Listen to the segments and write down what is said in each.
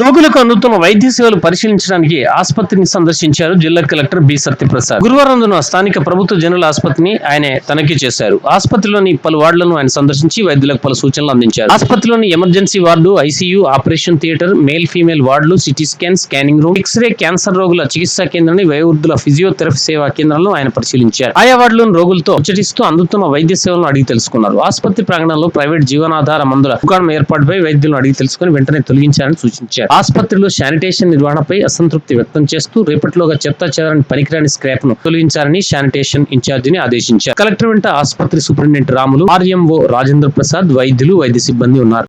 రోగులకు అందుతున్న వైద్య సేవలు పరిశీలించడానికి ఆసుపత్రిని సందర్శించారు జిల్లా కలెక్టర్ బి సత్యప్రసాద్. గురువారం స్థానిక ప్రభుత్వ జనరల్ ఆసుపత్రిని ఆయన తనిఖీ చేశారు. ఆసుపత్రిలోని పలు వార్డులను ఆయన సందర్శించి వైద్యులకు పలు సూచనలు అందించారు. ఆసుపత్రిలోని emergency ward ICU operation theatre male female వార్డులు CT scan scanning room x-ray cancer రోగుల చికిత్సా కేంద్రాన్ని వయోవృద్ధుల ఫిజియోథెరపీ సేవా కేంద్రాలను ఆయన పరిశీలించారు. ఆయా వార్డులోని రోగులతో ముచ్చటిస్తూ అందుతున్న వైద్య సేవలను అడిగి తెలుసుకున్నారు. ఆసుపత్రి ప్రాంగణంలో ప్రైవేట్ జీవనాధార మందుల దుకాణం ఏర్పాటుపై వైద్యులను అడిగి తెలుసుకుని వెంటనే తొలగించాలని సూచించారు. ఆసుపత్రిలో శానిటేషన్ నిర్వహణపై అసంతృప్తి వ్యక్తం చేస్తూ రేపటిలోగా చెత్త చెదరని పనికిరాని స్క్రాప్ను తొలగించాలని శానిటేషన్ ఇన్ఛార్జిని ఆదేశించారు. కలెక్టర్ వెంట ఆసుపత్రి సూపరింటెండెంట్ రాములు ఆర్ఎంఓ రాజేంద్ర ప్రసాద్ వైద్యులు వైద్య సిబ్బంది ఉన్నారు.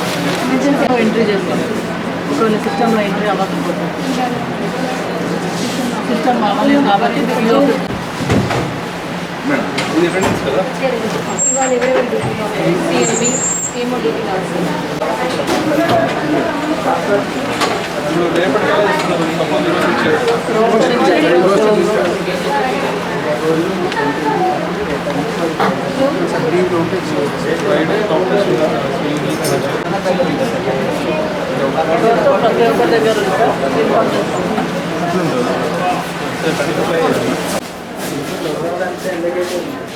ఎమర్జెన్సీలో ఎంట్రీ చేస్తాం. ఒకవేళ సిస్టంలో ఎంట్రీ అవ్వకపోతే. సిస్టమ్ అవ్వలేదు కాబట్టి పిఓ మేడం ఇది అటెండెన్స్ కదా? ఇవాళ ఎవరెవరు ప్రతి దగ్గర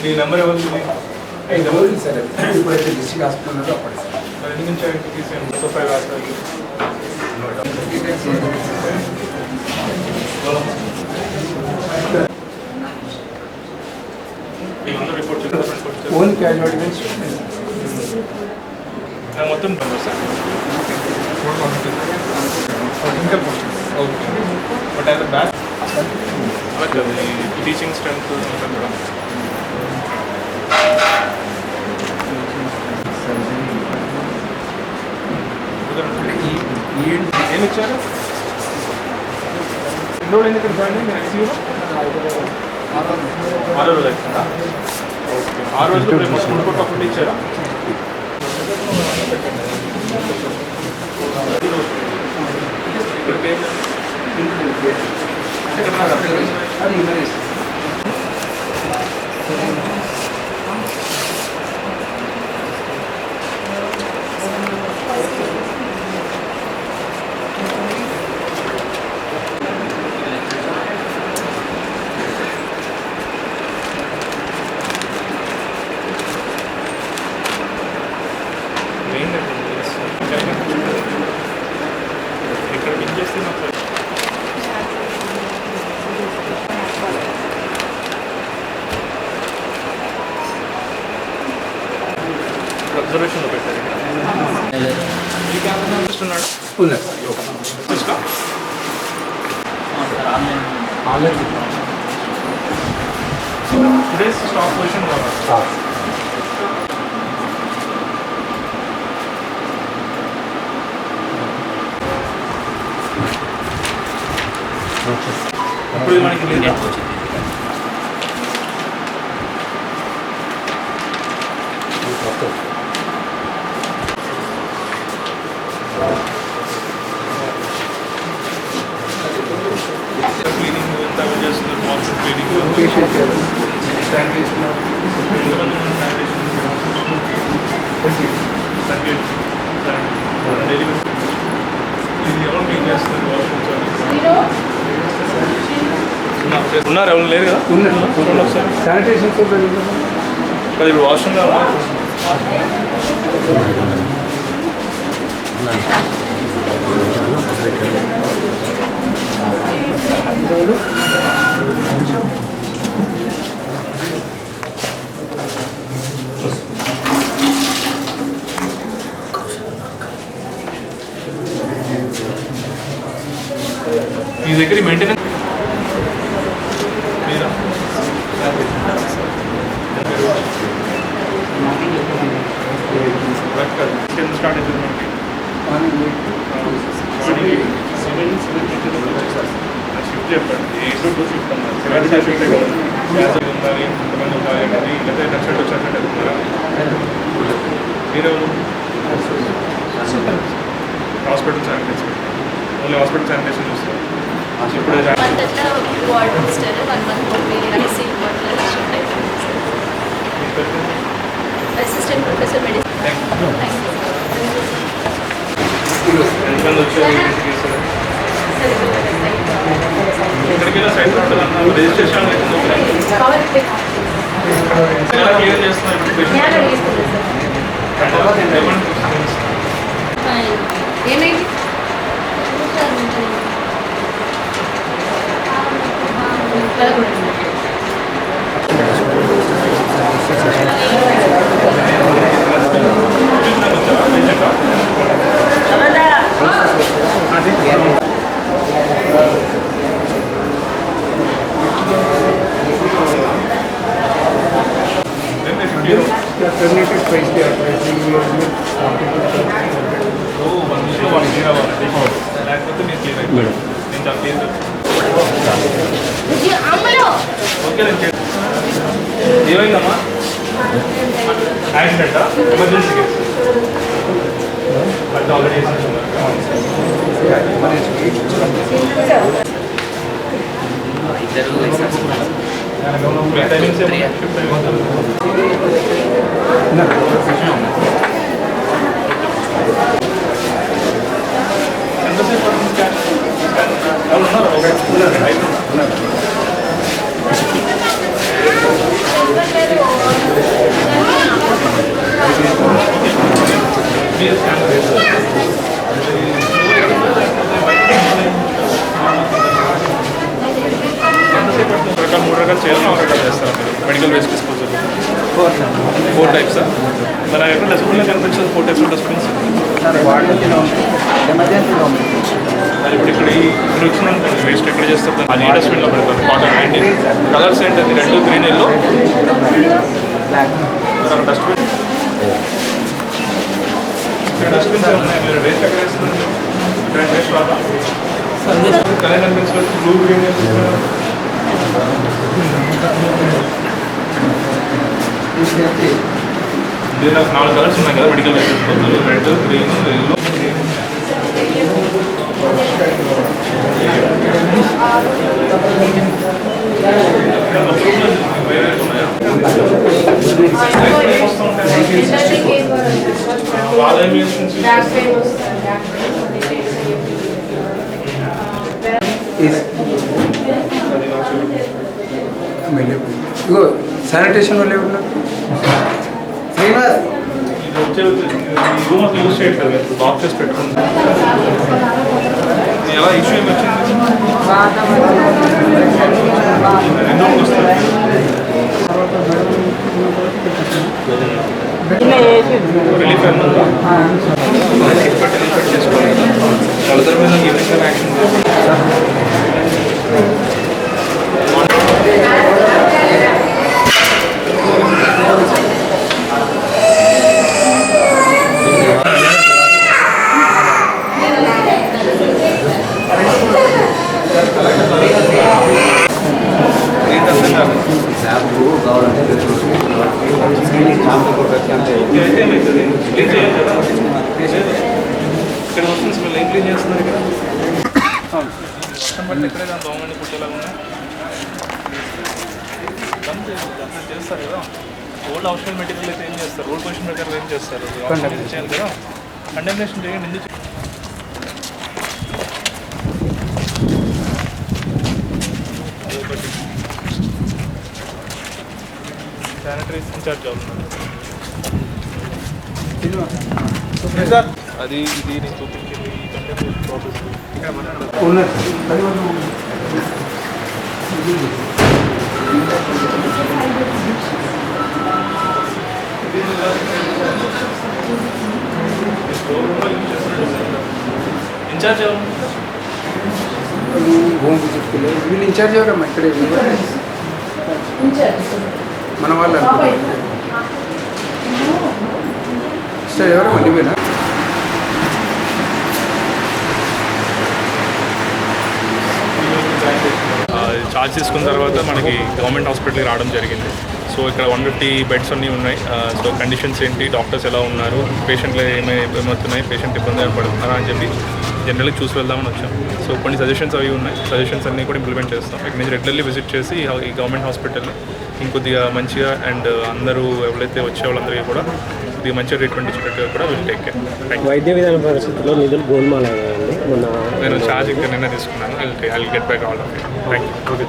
నీ నెంబర్ ఎవరు ఐదు రోజులు సార్ అది. ఇప్పుడైతే డిస్ట్రిక్ట్ హాస్పిటల్ ఉన్నదో అప్పటి సార్ మరి ఎన్ని నుంచి ఆయనకి తీసేయండి సో ఫైవ్ హాస్పిటల్ వీళ్ళందరూ రిపోర్ట్ చేస్తారు ఓన్ క్యాజువాలిటీ మీన్స్ నాకు మొత్తం నెంబర్ సార్ ఇంకా okay but as uh back but teaching strength కూడా ఏం ఇచ్చారు ఎన్ని రోజులు అయింది ఇక్కడ జాయిన్ అయ్యి మీరు ఐసీయూలో ఆరో రోజు అవుతుందా ఓకే. ఆరు రోజులు మీరు మూడు కోట్ల ఒకటి ఇచ్చారా? ఇక్కడ పేరు అది ఎమర్జెన్సీ మెయిన్ ఇక్కడ బిల్ చేస్తే నాకు అబ్జర్వేషన్లో పెట్టారు ఈ క్యామెరా చూస్తున్నాడు ఉన్నది సార్ యోగా చూసుకో ఆన్లైన్ టుడేస్ స్టాక్ పొజిషన్ కావాలి ఇప్పుడు ఇది మనకి పేషెంట్ శానిటేషన్ ఉన్నారు ఎవరు లేరు కదా? ఒకసారి. శానిటేషన్ కదా? ఇప్పుడు వాష్రూమ్లో ఉన్నారు దగ్గర మెయింటెనెన్స్ మీరా స్టార్ట్ అవుతుంది మనకి మార్నింగ్ సెవెన్ షిఫ్ట్ చెప్పండి ఎయిట్ టు షిఫ్ట్ అన్నారు సెవెన్ షిఫ్ట్ కదా గ్యాస్ ఎంతమంది ఉండాలి అనేది లేకపోతే నచ్చట్టు వచ్చినట్టు మీరు హాస్పిటల్ ఓన్లీ హాస్పిటల్ శానిటేషన్ ఇప్పుడు మంత్ అట్లా వార్డ్ ఇస్తారు వన్ మంత్ ఐసీ వార్డులో షిఫ్ట్ అయిపోయింది assistant professor medicine thank you ఎంతమంది వచ్చారు వెళ్ళి సైట్ ఉంటుందన్న రిజిస్ట్రేషన్ చేస్తున్నారు ఇప్పుడు ఏమైంది లేకపోతే మీరు క్లియర్ అయిపోయింది నేను చాలా ఏమైందమ్మా యాక్సిడెంటా emergency case but already timings shift అయిపోతారు ఎంతసేపు పడుతుంది స్కాన్ స్కాన్ ఎవరు ఉన్నారు ఒక ఐదు ఉన్నారు మీరు స్కాన్ ఎంతసేపు పడుతుంది రకాలు మూడు రకాలు చేయాలి ఒక రకాలు చేస్తారా మీరు. Medical waste disposal four types మరి ఎక్కడ డస్ట్బిన్లో కనిపించదు ఫోర్ టైప్స్ డస్ట్బిన్స్ ఇప్పుడు ఇక్కడ ఈ- ఇక్కడ వచ్చిందంటే వేస్ట్ ఎక్కడ చేస్తారు? అది ఈ డస్ట్బిన్లో పెడతారు. కాటన్ ఏంటి కలర్స్ ఏంటది రెండు గ్రీన్ ఎల్లో డస్ట్బిన్ గ్రీన్ దీనిలో నాలుగు కలర్స్ ఉన్నాయి కదా medical waste red green yellow వాళ్ళ ఇగో శానిటేషన్ వాళ్ళు ఎవరు శ్రీనివాస్ యూజ్ చేయట్లేదు ఎలా ఇష్యూ ఏమి వచ్చింది వాళ్ళిద్దరి మీద ఈవినింగ్ యాక్షన్ ఏంటి అర్థం కాదు ఓకే, అయితే ఏమవుతుంది? క్లీన్ చేయాలి కదా? లేదు. ఇక్కడ వస్తుంది స్మెల్ ఏం క్లీన్ చేస్తున్నారు ఇక్కడ వర్షం పడితే ఇక్కడే దాని దోమని పుట్టేలాగా ఉన్నాయి దమ్ చేస్తారు కదా ఓల్డ్ హౌస్ఫుల్ మెటీరియల్ అయితే ఏం చేస్తారు ఓల్డ్ పొజిషన్ మెటీరియల్ ఏం చేస్తారు చేయాలి కదా కండెమినేషన్ చేయండి ఎందుకు అదొకటి శానిటరీస్ ఇన్ఛార్జ్ అవుతున్నారు అది ఇది నేను చూపించింది ఇన్ఛార్జ్ ఎవరు? వీళ్ళు ఇన్ఛార్జ్ ఎవరమ్మా? ఇక్కడ మన వాళ్ళు సార్ ఎవరమ్మా వండిపోయినా చార్జ్ తీసుకున్న తర్వాత మనకి గవర్నమెంట్ హాస్పిటల్కి రావడం జరిగింది. సో ఇక్కడ వన్ ఫిఫ్టీ బెడ్స్ అన్నీ ఉన్నాయి. సో కండిషన్స్ ఏంటి? డాక్టర్స్ ఎలా ఉన్నారు? పేషెంట్లు ఏమై ఏమవుతున్నాయి? పేషెంట్ ఇబ్బంది పడుతున్నారా అని చెప్పి జనరల్గా చూసి వెళ్దామని వచ్చాం. సో కొన్ని సజెషన్స్ అవి ఉన్నాయి. సజెషన్స్ అన్నీ కూడా ఇంప్లిమెంట్ చేస్తాం. ఇక్కడ నుంచి రెగ్యులర్లీ విజిట్ చేసి ఈ గవర్నమెంట్ హాస్పిటల్ని ఇంకొద్దిగా మంచిగా అండ్ అందరూ ఎవరైతే వచ్చే వాళ్ళందరికీ కూడా కొద్దిగా మంచిగా ట్రీట్మెంట్ ఇచ్చేటట్టుగా కూడా విల్ టేక్ కేర్ వైద్య విధాన పరిస్థితుల్లో నిధులు గోల్మాల్ అయ్యాయండి. నేను ఛార్జ్ ఇక్కడ నిన్న తీసుకున్నాను. I get back all you